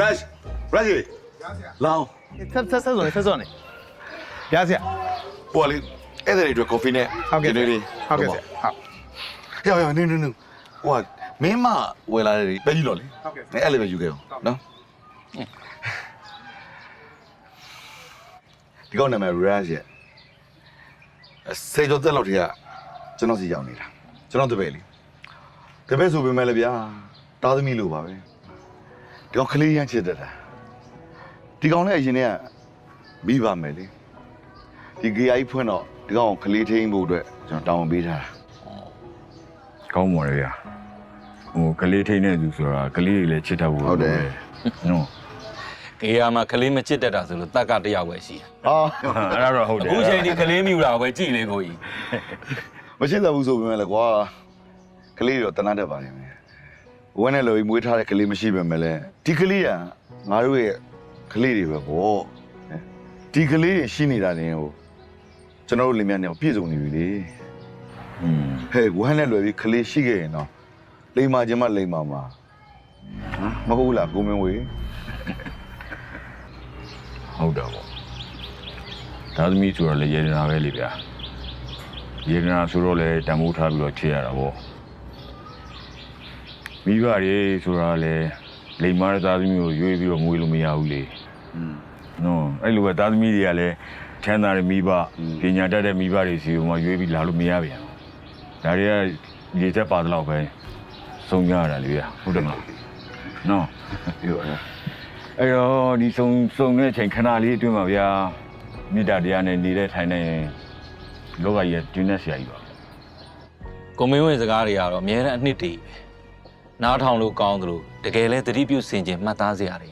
rush rush လောင်းဆက်ဆက်ဆက်စုံနေဆက်စုံနေရဆရာပေါ်လေအဲ့ဒါတွေအတွက် coffee နဲ့ဟုတ်ကဲ့ဒီနေ့လေးဟုတ်ကဲ့ဆရာဟုတ်ဟဲ့ဟဲ့နင်းနင်းနင်းဟိုကမင်းမဝယ်လာတယ်ပဲကြီးတော့လေဟုတ်ကဲ့နေအဲ့လေးပဲယူခဲ့အောင်နော်ဒီကောင်နာမည် rush ရဲ့စေကြောတက်လောက်တည်းကကျွန်တော်စီရောက်နေတာကျွန်တော်တပည့်လေတပည့်ဆိုပေမဲ့လည်းဗျာတားသမီးလိုပါပဲ ဒီကောင်ကလေးရမ်းချစ်တတ်တာဒီကောင်လည်းအရင်ကမိပါမယ်လေဒီ GI ဖွင့်တော့ဒီကောင်ကလေးထိန်းဖို့အတွက်ကျွန်တော်တောင်းပန်ပေးထားတာကောင်းပါလေဗျာဟိုကလေးထိန်းနေသူဆိုတာကလေးတွေလည်းချစ်တတ်ဖို့ဟုတ်တယ်နော်ကေယာမှာကလေးမချစ်တတ်တာဆိုလို့တက်ကတယောက်ပဲရှိတယ်ဟာအဲ့ဒါတော့ဟုတ်တယ်အခုချိန်ဒီကလေးမြူတာပဲကြည်လေကိုကြီးမရှိသဘူးဆိုပေမဲ့လည်းကွာကလေးတွေတော့တနာတတ်ပါတယ်မယ် ဝင်းနဲ့လော်ပြီးမွေးထားတဲ့ကလေးမရှိပေမဲ့လည်းဒီကလေးကငါတို့ရဲ့ကလေးတွေပဲပေါ့ဒီကလေးတွေရှိနေတာနေဟိုကျွန်တော်တို့လင်မြတ်နေပြည့်စုံနေပြီလေอืมဟဲ့ဝမ်းနဲ့လွယ်ပြီးကလေးရှိခဲ့ရင်တော့လိမ္မာခြင်းမလိမ္မာမှာဟမ်မဟုတ်ဘူးလားကိုမင်းဝေဟုတ်တယ်ပေါ့ဒါသမီးဆိုတော့လည်းရေနာပဲလေဗျာရေနာဆိုတော့လည်းတံမိုးထားပြီးတော့ချေရတာပေါ့ မိဘတွေဆိုတာလေလိမ္မာတဲ့သားသမီးကိုရွေးပြီးတော့မွေးလို့မရဘူးလေอืมနော်အဲ့လိုပဲသားသမီးတွေကလည်းချမ်းသာတဲ့မိဘပညာတတ်တဲ့မိဘတွေစီကိုမှရွေးပြီးလာလို့မရပြန်ဘူးဒါတွေကရေသက်ပါတော့ပဲဆုံးကြရတာလေဗျာဟုတ်တယ်မလားနော်ပြောရအဲ့တော့ဒီဆုံးဆုံးတဲ့အချိန်ခဏလေးအတွင်းမှာဗျာမေတ္တာတရားနဲ့နေတဲ့ထိုင်နေလောကကြီးကတွင်တဲ့ဆရာကြီးပါကိုမင်းဝင်းစကားတွေကတော့အများနဲ့အနှစ်တည်းပဲ နားထောင်လို့ကောင်းသလိုတကယ်လဲသတိပြုစင်ကျင်မှတ်သားစရာတွေ